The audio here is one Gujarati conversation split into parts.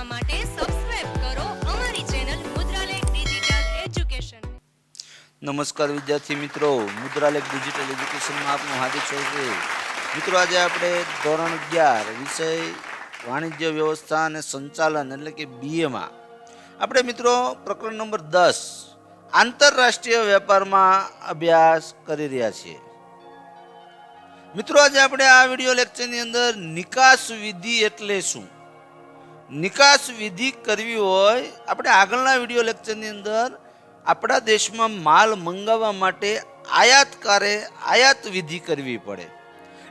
જોવા માટે સબસ્ક્રાઇબ કરો અમારી ચેનલ મુદ્રાલેખ ડિજિટલ એજ્યુકેશન નમસ્કાર વિદ્યાર્થી મિત્રો, મુદ્રાલેખ ડિજિટલ એજ્યુકેશનમાં આપનું હાર્દિક સ્વાગત મિત્રો, આજે આપણે ધોરણ અગિયાર, વિષય વાણિજ્ય વ્યવસ્થા અને સંચાલન એટલે કે બીએમાં આપણે મિત્રો, પ્રકરણ નંબર દસ, આંતરરાષ્ટ્રીય વેપારમાં અભ્યાસ કરી રહ્યા છીએ. મિત્રો, આજે આપણે આ વીડિયો લેક્ચરની અંદર નિકાસ વિધિ એટલે શું? નિકાસ વિધિ કરવી હોય, આપણે આગળના વીડિયો લેક્ચરની અંદર આપણા દેશમાં માલ મંગાવવા માટે આયાતકારે આયાત વિધિ કરવી પડે.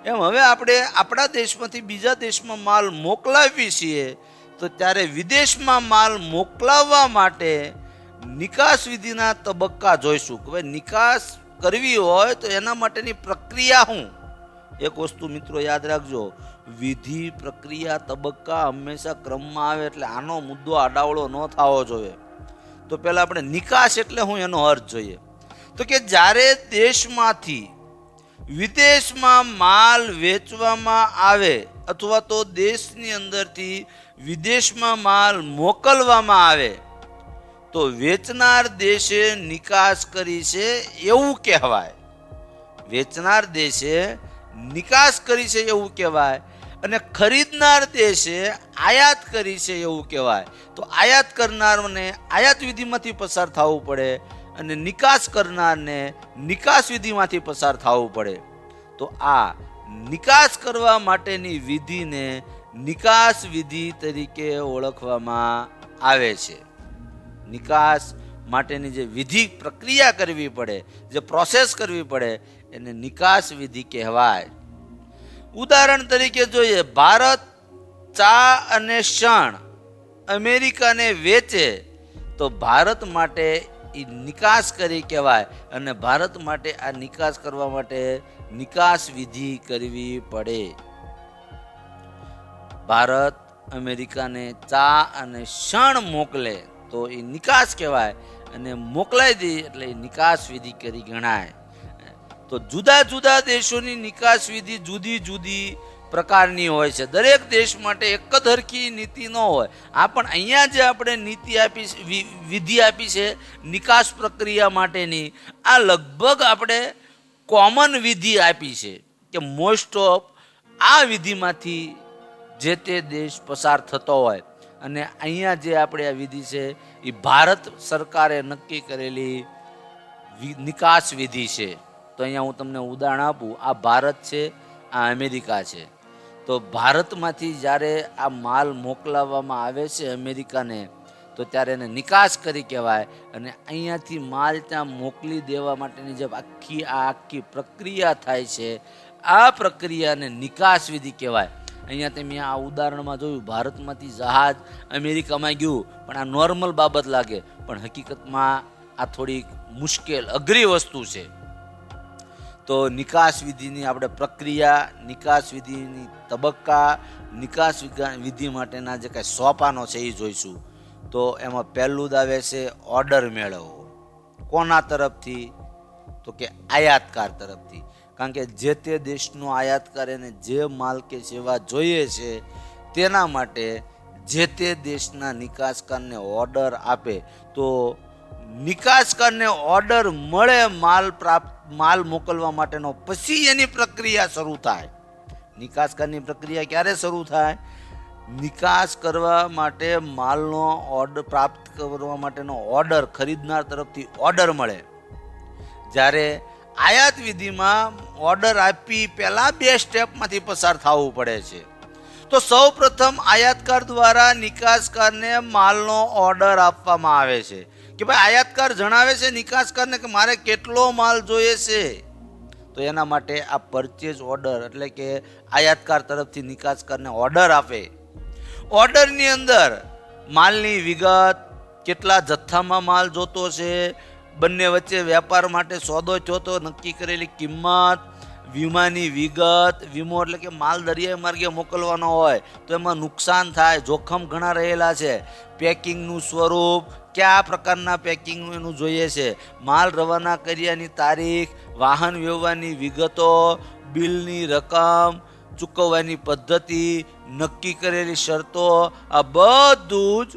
એમ હવે આપણે આપણા દેશમાંથી બીજા દેશમાં માલ મોકલાવી છીએ, તો ત્યારે વિદેશમાં માલ મોકલાવવા માટે નિકાસ વિધિના તબક્કા જોઈશું ભાઈ નિકાસ કરવી હોય તો એના માટેની પ્રક્રિયા શું? એક વસ્તુ મિત્રો યાદ રાખજો વિધિ, પ્રક્રિયા, તબક્કા હંમેશા ક્રમમાં આવે એટલે આનો મુદ્દો આડાવળો ન થવો જોઈએ. તો પહેલાં આપણે નિકાસ એટલે હું એનો અર્થ જોઈએ. તો કે જ્યારે દેશમાંથી વિદેશમાં માલ વેચવામાં આવે અથવા તો દેશની અંદરથી વિદેશમાં માલ મોકલવામાં આવે, તો વેચનાર દેશે નિકાસ કરી છે એવું કહેવાય. વેચનાર દેશે નિકાસ કરી છે એવું કહેવાય. અને ખરીદનાર દેશે આયાત કરી છે એવું કહેવાય. તો આયાત કરનારને આયાત વિધિમાંથી પસાર થવું પડે અને નિકાસ કરનારને નિકાસ વિધિમાંથી પસાર થવું પડે. તો આ નિકાસ કરવા માટેની વિધિને નિકાસ વિધિ તરીકે ઓળખવામાં આવે છે. નિકાસ માટેની જે વિધિ પ્રક્રિયા કરવી પડે, જે પ્રોસેસ કરવી પડે, એને નિકાસ વિધિ કહેવાય. ઉદાહરણ તરીકે જોઈએ, ભારત ચા અને શણ અમેરિકાને વેચે, તો ભારત માટે એ નિકાસ કરી કહેવાય અને ભારત માટે આ નિકાસ કરવા માટે નિકાસ વિધિ કરવી પડે. ભારત અમેરિકાને ચા અને શણ મોકલે, તો એ નિકાસ કહેવાય અને મોકલાઈ દે એટલે નિકાસ વિધિ કરી ગણાય. તો જુદા જુદા દેશોની નિકાસ વિધિ જુદી જુદી પ્રકારની હોય છે. દરેક દેશ માટે એક જ હરખી નીતિ ન હોય. આ પણ અહીંયા જે આપણે નીતિ આપી વિધિ આપી છે, નિકાસ પ્રક્રિયા માટેની, આ લગભગ આપણે કોમન વિધિ આપી છે કે મોસ્ટ ઓફ આ વિધિમાંથી જે તે દેશ પસાર થતો હોય. અને અહીંયા જે આપણે આ વિધિ છે, એ ભારત સરકારે નક્કી કરેલી નિકાસ વિધિ છે. તો અહીંયા હું તમને ઉદાહરણ આપું. આ ભારત છે, આ અમેરિકા છે. તો ભારતમાંથી જ્યારે આ માલ મોકલાવવામાં આવે છે અમેરિકાને, તો ત્યારે એને નિકાસ કરી કહેવાય અને અહીંયાથી માલ ત્યાં મોકલી દેવા માટેની જે આખી, આ આખી પ્રક્રિયા થાય છે, આ પ્રક્રિયાને નિકાસ વિધિ કહેવાય. અહીંયા તમે આ ઉદાહરણમાં જોયું, ભારતમાંથી જહાજ અમેરિકામાં ગયું, પણ આ નોર્મલ બાબત લાગે. પણ હકીકતમાં આ થોડીક મુશ્કેલ, અઘરી વસ્તુ છે. તો નિકાસ વિધિની આપણે પ્રક્રિયા, નિકાસ વિધિની તબક્કા, નિકાસ વિધિ માટેના જે કાંઈ સોપાનો છે એ જોઈશું. તો એમાં પહેલું આવે છે ઓર્ડર મેળવવો. કોના તરફથી? તો કે આયાતકાર તરફથી. કારણ કે જે તે દેશનો આયાતકાર એને જે માલ કે સેવા જોઈએ છે, તેના માટે જે તે દેશના નિકાસકારને ઓર્ડર આપે, તો નિકાસકારને ઓર્ડર મળે માલ પ્રાપ્ત, માલ મોકલવા માટેનો પછી એની પ્રક્રિયા શરૂ થાય. નિકાસકારની પ્રક્રિયા ક્યારે શરૂ થાય? નિકાસ કરવા માટે માલનો ઓર્ડર પ્રાપ્ત કરવા માટેનો ઓર્ડર ખરીદનાર તરફથી ઓર્ડર મળે. જ્યારે આયાત વિધિમાં ઓર્ડર આપી પહેલાં બે સ્ટેપમાંથી પસાર થવું પડે છે. તો સૌ પ્રથમ આયાતકાર દ્વારા નિકાસકારને માલનો ઓર્ડર આપવામાં આવે છે. કે ભાઈ આયાતકાર જણાવે છે, નિકાસકારને કે મારે કેટલો માલ જોઈએ છે? તો એના માટે આ પરચેઝ ઓર્ડર એટલે કે આયાતકાર તરફથી નિકાસકારને ઓર્ડર આપે. ઓર્ડરની અંદર માલની વિગત, કેટલા જથ્થામાં માલ જોતો છે, બંને વચ્ચે વેપાર માટે સોદો ચોતો નક્કી કરેલી કિંમત, વીમાની વિગત, વીમો એટલે કે માલ દરિયાઈ માર્ગે મોકલવાનો હોય તો એમાં નુકસાન થાય, જોખમ ઘણા રહેલા છે. પેકિંગનું સ્વરૂપ, કયા પ્રકારના પેકિંગનું એનું જોઈએ છે? માલ રવાના કર્યાની તારીખ, વાહન વ્યવહારની વિગતો, બિલની રકમ, ચૂકવવાની પદ્ધતિ, નક્કી કરેલી શરતો, આ બધું જ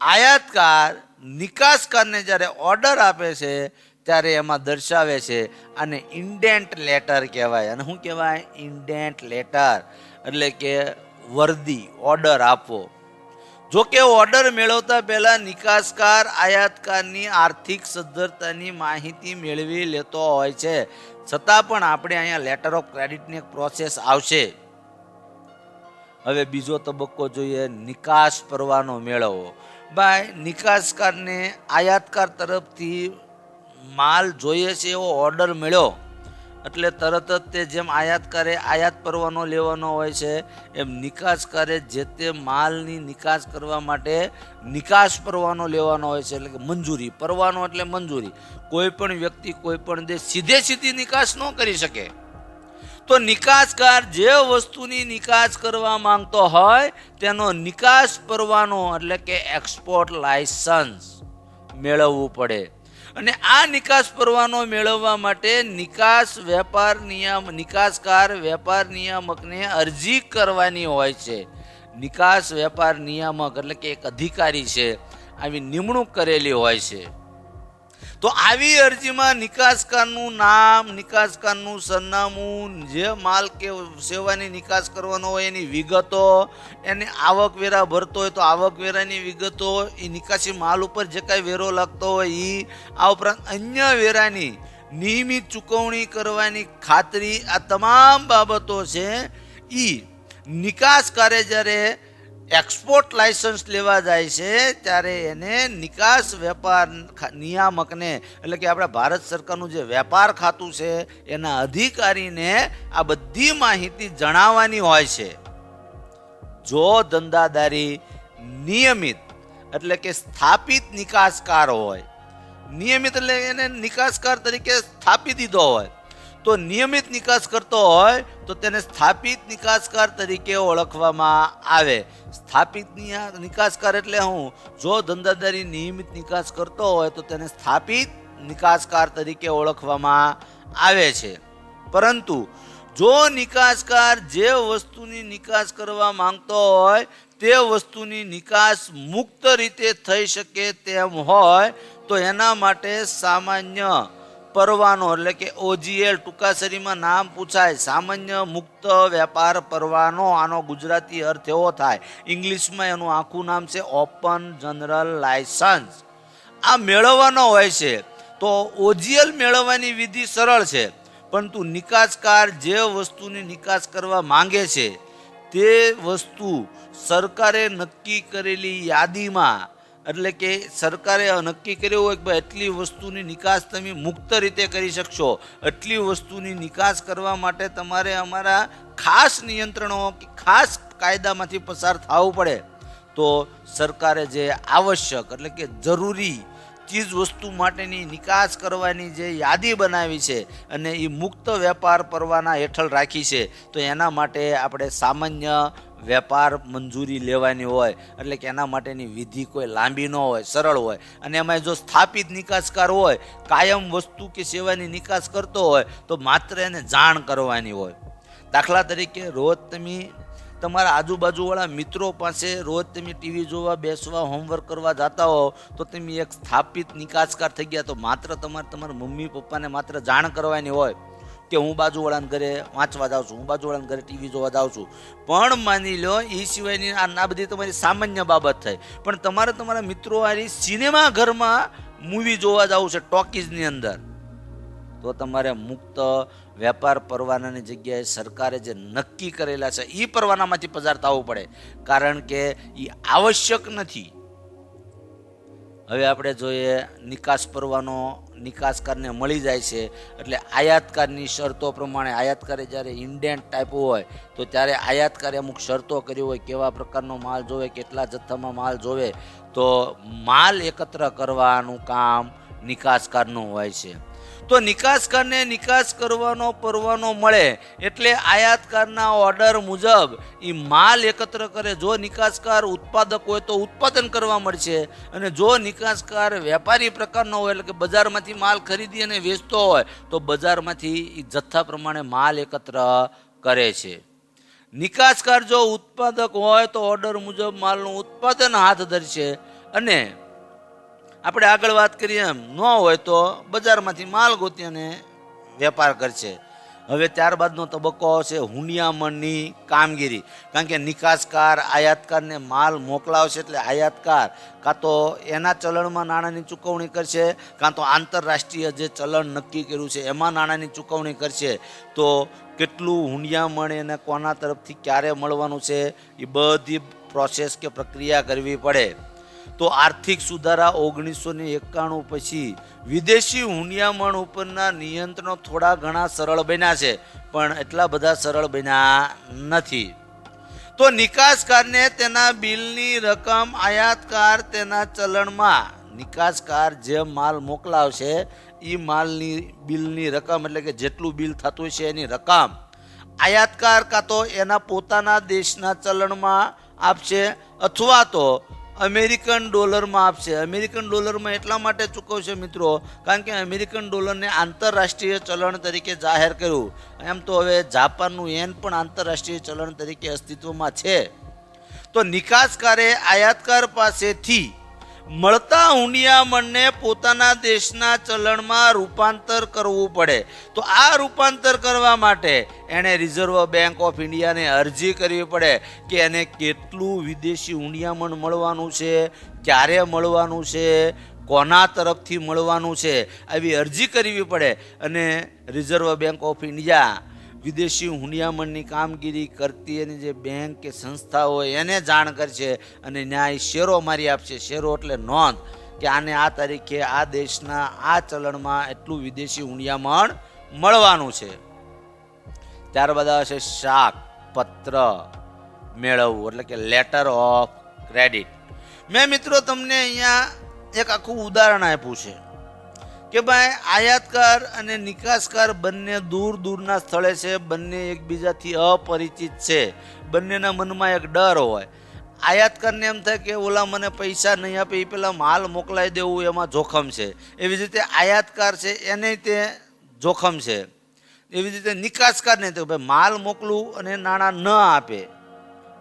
આયાતકાર, નિકાસકારને જ્યારે ઓર્ડર આપે છે, ત્યારે એમાં દર્શાવે છે અને ઇન્ડેન્ટ લેટર કહેવાય. અને શું કહેવાય? Indent letter. એટલે કે વર્દી, ઓર્ડર આપવો. જો કે ઓર્ડર મેળવતા પહેલાં નિકાસકાર, આયાતકારની આર્થિક સદ્ધરતાની માહિતી મેળવી લેતો હોય છે. છતાં પણ આપણે અહીંયા લેટર ઓફ ક્રેડિટની એક પ્રોસેસ આવશે. હવે બીજો તબક્કો જોઈએ, નિકાસ પરવાનો મેળવવો ભાઈ, નિકાસકારને આયાતકાર તરફથી માલ જોઈએ છે એવો ઓર્ડર મળ્યો. એટલે તરત જ તે જેમ આયાતકારે આયાત પરવાનો લેવાનો હોય છે, એમ નિકાસકારે જે તે માલની નિકાસ કરવા માટે નિકાસ પરવાનો લેવાનો હોય છે, એટલે કે મંજૂરી. પરવાનો એટલે મંજૂરી. કોઈ પણ વ્યક્તિ, કોઈ પણ દેશ સીધે સીધી નિકાસ ન કરી શકે. તો નિકાસકાર જે વસ્તુની નિકાસ કરવા માંગતો હોય, તેનો નિકાસ પરવાનો એટલે કે એક્સપોર્ટ લાયસન્સ મેળવવું પડે. અને આ નિકાસ પરવાનો મેળવવા માટે નિકાસ વેપાર નિયમ, નિકાસકાર વેપાર નિયામકને અરજી કરવાની હોય છે. નિકાસ વેપાર નિયામક એટલે કે એક અધિકારી છે, આવી નિમણૂક કરેલી હોય છે. તો આવી અરજીમાં નિકાસકારનું નામ, નિકાસકારનું સરનામું, જે માલ કે સેવાની નિકાસ કરવાનો હોય એની વિગતો, એની આવકવેરા ભરતો હોય તો આવકવેરાની વિગતો એ નિકાસી માલ ઉપર જે કાંઈ વેરો લાગતો હોય એ આ ઉપરાંત અન્ય વેરાની નિયમિત ચૂકવણી કરવાની ખાતરી આ તમામ બાબતો છે. એ નિકાસકારે જ્યારે એક્સપોર્ટ લાયસન્સ લેવા જાય છે, ત્યારે એને નિકાસ વેપાર નિયામકને, એટલે કે આપણા ભારત સરકારનું જે વેપાર ખાતું છે, એના અધિકારીને આ બધી માહિતી જણાવવાની હોય છે. જો ધંધાદારી નિયમિત, એટલે કે સ્થાપિત નિકાસકાર હોય, નિયમિત એટલે એને નિકાસકાર તરીકે સ્થાપી દીધો હોય તો નિયમિત નિકાસ કરતો હોય તો તેને સ્થાપિત નિકાસકાર તરીકે ઓળખવામાં આવે. સ્થાપિત નિકાસકાર એટલે હું? જો ધંધાદારી નિયમિત નિકાસ કરતો હોય તો તેને સ્થાપિત નિકાસકાર તરીકે ઓળખવામાં આવે છે. પરંતુ જો નિકાસકાર જે વસ્તુની નિકાસ કરવા માંગતો હોય, તે વસ્તુની નિકાસ મુક્ત રીતે થઈ શકે તેમ હોય, તો એના માટે સામાન્ય પરવાનો એટલે કે ઓજીએલ ટૂંકાસરીમાં નામ પૂછાય. સામાન્ય મુક્ત વેપાર પરવાનો, આનો ગુજરાતી અર્થ એવો થાય. ઇંગ્લિશમાં એનું આખું નામ છે ઓપન જનરલ લાયસન્સ. આ મેળવવાનો હોય છે. તો ઓજીએલ મેળવવાની વિધિ સરળ છે. પરંતુ નિકાસકાર જે વસ્તુની નિકાસ કરવા માંગે છે, તે વસ્તુ સરકારે નક્કી કરેલી યાદીમાં એટલે કે સરકારે નક્કી કર્યું હોય કે ભાઈ એટલી વસ્તુની નિકાસ તમે મુક્ત રીતે કરી શકશો. એટલી વસ્તુની નિકાસ કરવા માટે તમારે અમારા ખાસ નિયંત્રણો કે ખાસ કાયદામાંથી પસાર થવું પડે. તો સરકારે જે આવશ્યક એટલે કે જરૂરી ચીજ વસ્તુ માટેની નિકાસ કરવાની જે યાદી બનાવી છે અને એ મુક્ત વેપાર પરવાના હેઠળ રાખી છે, તો એના માટે આપણે સામાન્ય વેપાર મંજૂરી લેવાની હોય, એટલે કે એના માટેની વિધિ કોઈ લાંબી ન હોય, સરળ હોય. અને એમાં જો સ્થાપિત નિકાસકાર હોય, કાયમ વસ્તુ કે સેવાની નિકાસ કરતો હોય, તો માત્ર એને જાણ કરવાની હોય. દાખલા તરીકે રોજ તમે તમારા આજુબાજુવાળા મિત્રો પાસે રોજ તમે ટીવી જોવા, બેસવા હોમવર્ક કરવા જતા હો, તો તમે એક સ્થાપિત નિકાસકાર થઈ ગયા, તો માત્ર તમારે તમારા મમ્મી પપ્પાને માત્ર જાણ કરવાની હોય. કે હું બાજુવાળાને ઘરે વાંચવા જાઉં છું, હું બાજુવાળાને ઘરે ટીવી જોવા જાઉં છું. પણ માની લો એ સિવાયની આ આ બધી તમારી સામાન્ય બાબત થાય પણ તમારે તમારા મિત્રો હારી સિનેમા ઘરમાં મૂવી જોવા જવું છે ટોકીઝની અંદર. તો તમારે મુક્ત વેપાર પરવાનાની જગ્યાએ સરકારે જે નક્કી કરેલા છે એ પરવાનામાંથી પસાર થવું પડે. કારણ કે એ આવશ્યક નથી. હવે આપણે જોઈએ નિકાસ પરવાનો નિકાસકારને મળી જાય છે. એટલે આયાતકારની શરતો પ્રમાણે આયાતકારે જ્યારે ઇન્ડેન્ટ ટાઈપ હોય, તો ત્યારે આયાતકારે અમુક શરતો કરી હોય, કેવા પ્રકારનો માલ જોવે, કેટલા જથ્થામાં માલ જોવે, તો માલ એકત્ર કરવાનું કામ નિકાસકારનું હોય છે. તો નિકાસકારને નિકાસ કરવાનો, પરવાનો મળે એટલે આયાતકારના ઓર્ડર મુજબ એ માલ એકત્ર કરે. જો નિકાસકાર ઉત્પાદક હોય તો ઉત્પાદન કરવા મળશે. અને જો નિકાસકાર વેપારી પ્રકારનો હોય, એટલે કે બજારમાંથી માલ ખરીદી અને વેચતો હોય, તો બજારમાંથી એ જથ્થા પ્રમાણે માલ એકત્ર કરે છે. નિકાસકાર જો ઉત્પાદક હોય, તો ઓર્ડર મુજબ માલનું ઉત્પાદન હાથ ધરશે. અને આપણે આગળ વાત કરીએ, એમ ન હોય તો બજારમાંથી માલ ગોતી અને વેપાર કરશે. હવે ત્યારબાદનો તબક્કો આવશે હુંડિયામણની કામગીરી. કારણ કે નિકાસકાર, આયાતકારને માલ મોકલાવશે એટલે આયાતકાર કાં તો એના ચલણમાં નાણાંની ચૂકવણી કરશે, કાં તો આંતરરાષ્ટ્રીય જે ચલણ નક્કી કર્યું છે એમાં નાણાંની ચૂકવણી કરશે. તો કેટલું હુંડિયામણ એને કોના તરફથી ક્યારે મળવાનું છે, એ બધી પ્રોસેસ કે પ્રક્રિયા કરવી પડે. તો આર્થિક સુધારા ઓગણીસો ને એકાણું પછી વિદેશી હુંડિયામણ ઉપરના નિયંત્રણો થોડા ઘણા સરળ બન્યા છે, પણ એટલા બધા સરળ બન્યા નથી. તો નિકાસકારને તેના બિલની રકમ આયાતકાર તેના ચલણમાં, નિકાસકાર જે માલ મોકલાવશે એ માલની બિલની રકમ એટલે કે જેટલું બિલ થતું છે એની રકમ આયાતકાર કાં તો એના પોતાના દેશના ચલણમાં આપશે અથવા તો અમેરિકન ડોલરમાં આપશે. અમેરિકન ડોલરમાં એટલા માટે ચૂકવશે મિત્રો, કારણ કે અમેરિકન ડોલરને આંતરરાષ્ટ્રીય ચલણ તરીકે જાહેર કર્યું. એમ તો હવે જાપાનનું એન પણ આંતરરાષ્ટ્રીય ચલણ તરીકે અસ્તિત્વમાં છે. તો નિકાસકારે આયાતકાર પાસેથી મળતા હુંડિયામણને પોતાના દેશના ચલણમાં રૂપાંતર કરવું પડે. તો આ રૂપાંતર કરવા માટે એણે રિઝર્વ બેંક ઓફ ઇન્ડિયાને અરજી કરવી પડે કે એને કેટલું વિદેશી હુંડિયામણ મળવાનું છે, ક્યારે મળવાનું છે, કોના તરફથી મળવાનું છે, આવી અરજી કરવી પડે. અને રિઝર્વ બેંક ઓફ ઇન્ડિયા વિદેશી હુંડિયામણની કામગીરી કરતી એની જે બેંક કે સંસ્થા હોય એને જાણ કરશે અને ન્યાય શેરો મારી આપશે. શેરો એટલે નોંધ કે આને આ તારીખે આ દેશના આ ચલણમાં એટલું વિદેશી હુંડિયામણ મળવાનું છે. ત્યારબાદ આવશે શાક, પત્ર મેળવવું એટલે કે લેટર ઓફ ક્રેડિટ મેં મિત્રો તમને અહીંયા એક આખું ઉદાહરણ આપ્યું છે. કે ભાઈ આયાતકાર અને નિકાસકાર બંને દૂર દૂરના સ્થળે છે, બંને એકબીજાથી અપરિચિત છે. બંનેના મનમાં એક ડર હોય. આયાતકારને એમ થાય કે ઓલા મને પૈસા નહીં આપે એ પેલા માલ મોકલાઈ દેવું, એમાં જોખમ છે. એવી જ રીતે આયાતકાર છે, એને તે જોખમ છે. એવી જ રીતે નિકાસકારને તો ભાઈ માલ મોકલું અને નાણાં ન આપે.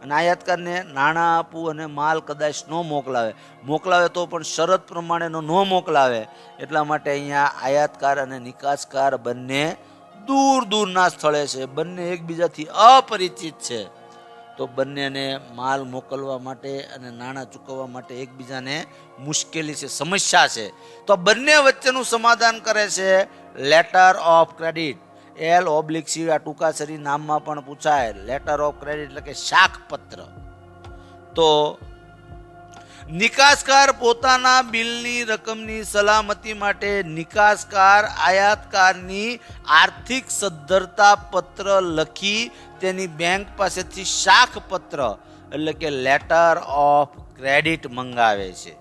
અને આયાતકારને નાણાં આપવું અને માલ કદાચ ન મોકલાવે. મોકલાવે તો પણ શરત પ્રમાણેનો ન મોકલાવે. એટલા માટે અહીંયા આયાતકાર અને નિકાસકાર બંને દૂર દૂરના સ્થળે છે. બંને એકબીજાથી અપરિચિત છે. તો બંનેને માલ મોકલવા માટે અને નાણાં ચૂકવવા માટે એકબીજાને મુશ્કેલી છે, સમસ્યા છે. તો બંને વચ્ચેનું સમાધાન કરે છે letter of credit. L oblique C આ ટૂંકાસરી નામમાં પણ પૂછાય. લેટર ઓફ ક્રેડિટ એટલે કે શાકપત્ર. તો નિકાસકાર પોતાના બિલની રકમની સલામતી માટે નિકાસકાર આયાતકારની આર્થિક સદ્ધરતા પત્ર લખી તેની બેંક પાસેથી શાખપત્ર એટલે કે લેટર ઓફ ક્રેડિટ મંગાવે છે.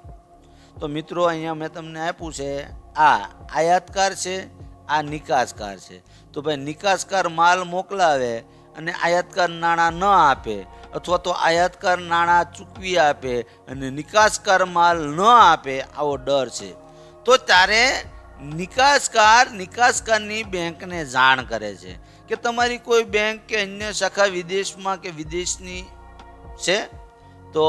તો મિત્રો, અહીંયા મેં તમને આપ્યું છે, આ આયાતકાર છે આ નિકાસકાર છે. તો ભાઈ નિકાસકાર માલ મોકલાવે અને આયાતકાર નાણાં ન આપે અથવા તો આયાતકાર નાણાં ચૂકવી આપે અને નિકાસકાર માલ ન આપે, આવો ડર છે. તો ત્યારે નિકાસકાર નિકાસકારની બેંકને જાણ કરે છે કે તમારી કોઈ બેંક કે અન્ય શાખા વિદેશમાં કે વિદેશની છે? તો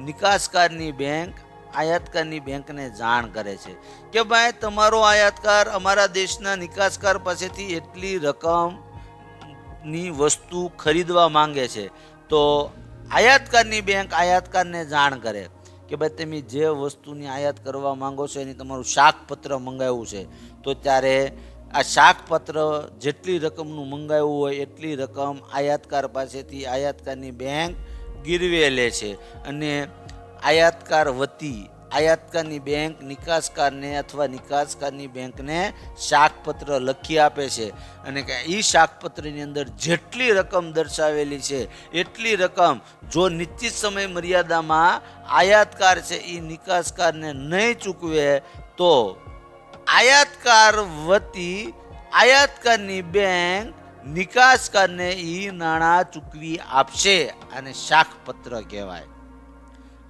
નિકાસકારની બેંક આયાતકારની બેંકને જાણ કરે છે કે ભાઈ, તમારો આયાતકાર અમારા દેશના નિકાસકાર પાસેથી એટલી રકમની વસ્તુ ખરીદવા માંગે છે. તો આયાતકારની બેંક આયાતકારને જાણ કરે કે ભાઈ, તમે જે વસ્તુની આયાત કરવા માંગો છો એની તમારું શાકપત્ર મંગાવ્યું છે. તો ત્યારે આ શાકપત્ર જેટલી રકમનું મંગાવ્યું હોય એટલી રકમ આયાતકાર પાસેથી આયાતકારની બેંક ગીરવે લે છે. અને આયાતકાર વતી, આયાતકારની બેંક નિકાસકારને અથવા નિકાસકારની બેંકને શાકપત્ર લખી આપે છે. અને કે એ શાકપત્રની અંદર જેટલી રકમ દર્શાવેલી છે, એટલી રકમ જો નિશ્ચિત સમય મર્યાદામાં આયાતકાર છે એ નિકાસકારને નહીં ચૂકવે, તો આયાતકાર વતી આયાતકારની બેંક નિકાસકારને એ નાણાં ચૂકવી આપશે. અને શાકપત્ર કહેવાય.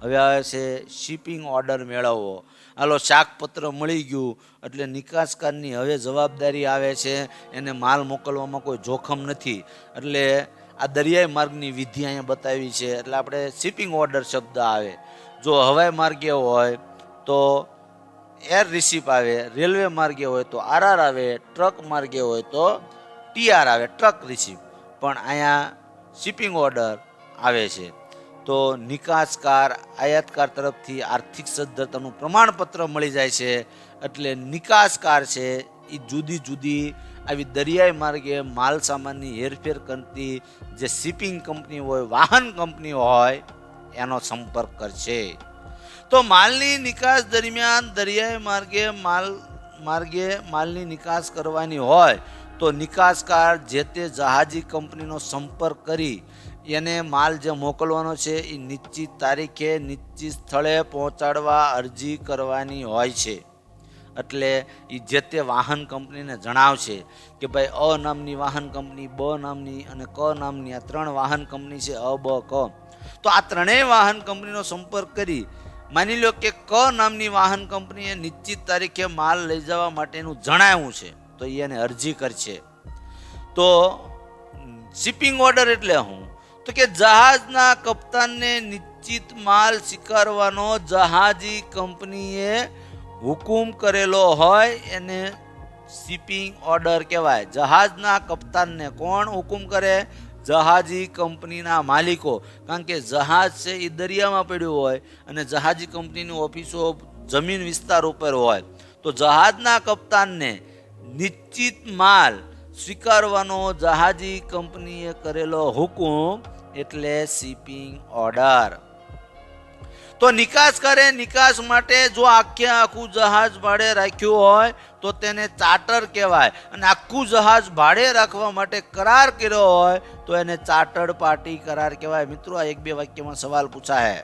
હવે આવે છે શિપિંગ ઓર્ડર મેળવવો. હાલો, શાકપત્ર મળી ગયું એટલે નિકાસકારની હવે જવાબદારી આવે છે, એને માલ મોકલવામાં કોઈ જોખમ નથી. એટલે આ દરિયાઈ માર્ગની વિધિ અહીંયા બતાવી છે. એટલે આપણે શિપિંગ ઓર્ડર શબ્દ આવે. જો હવાઈ માર્ગે હોય તો એર રિસીપ આવે રેલવે માર્ગે હોય તો આરઆર આવે ટ્રક માર્ગે હોય તો ટીઆર આવે ટ્રક રિસીપ પણ અહીંયા શિપિંગ ઓર્ડર આવે છે. તો નિકાસકાર, આયાતકાર તરફથી આર્થિક સદ્ધરતાનું પ્રમાણપત્ર મળી જાય છે. એટલે નિકાસકાર છે એ જુદી જુદી આવી દરિયાઈ માર્ગે માલ સામાનની હેરફેર કરતી જે શિપિંગ કંપની હોય, વાહન કંપની હોય, એનો સંપર્ક કરશે. તો માલની નિકાસ દરમિયાન દરિયાઈ માર્ગે માલ, માર્ગે માલની નિકાસ કરવાની હોય, તો નિકાસકાર જે તે જહાજી કંપનીનો સંપર્ક કરી એને માલ જે મોકલવાનો છે એ નિશ્ચિત તારીખે, નિશ્ચિત સ્થળે પહોંચાડવા અરજી કરવાની હોય છે. એટલે એ જે તે વાહન કંપનીને જણાવશે કે ભાઈ, અ નામની વાહન કંપની, બ નામની અને ક નામની, આ ત્રણ વાહન કંપની છે, અ, બ, ક. તો આ ત્રણેય વાહન કંપનીનો સંપર્ક કરી માની લો કે ક નામની વાહન કંપનીએ નિશ્ચિત તારીખે માલ લઈ જવા માટેનું જણાવ્યું છે, તો એ એને અરજી કરશે. તો શિપિંગ ઓર્ડર એટલે શું તો કે જહાજના કપ્તાનને નિશ્ચિત માલ સ્વીકારવાનો જહાજી કંપનીએ હુકુમ કરેલો હોય એને શિપિંગ ઓર્ડર કહેવાય. જહાજના કપ્તાનને કોણ હુકુમ કરે? જહાજી કંપનીના માલિકો. કારણ કે જહાજ છે એ દરિયામાં પડ્યું હોય અને જહાજી કંપનીની ઓફિસો જમીન વિસ્તાર ઉપર હોય. તો જહાજના કપ્તાનને નિશ્ચિત માલ સ્વીકારવાનો જહાજી કંપનીએ કરેલો હુકુમ એટલે શિપિંગ ઓર્ડર. તો નિકાસ કરે, નિકાસ માટે જો આખે આખું જહાજ ભાડે રાખ્યું હોય, તો તેને ચાર્ટર કહેવાય. અને આખું જહાજ ભાડે રાખવા માટે કરાર કર્યો હોય, તો એને ચાર્ટર્ડ પાર્ટી કરાર કહેવાય. મિત્રો, આ એક બે વાક્યમાં સવાલ પૂછાય.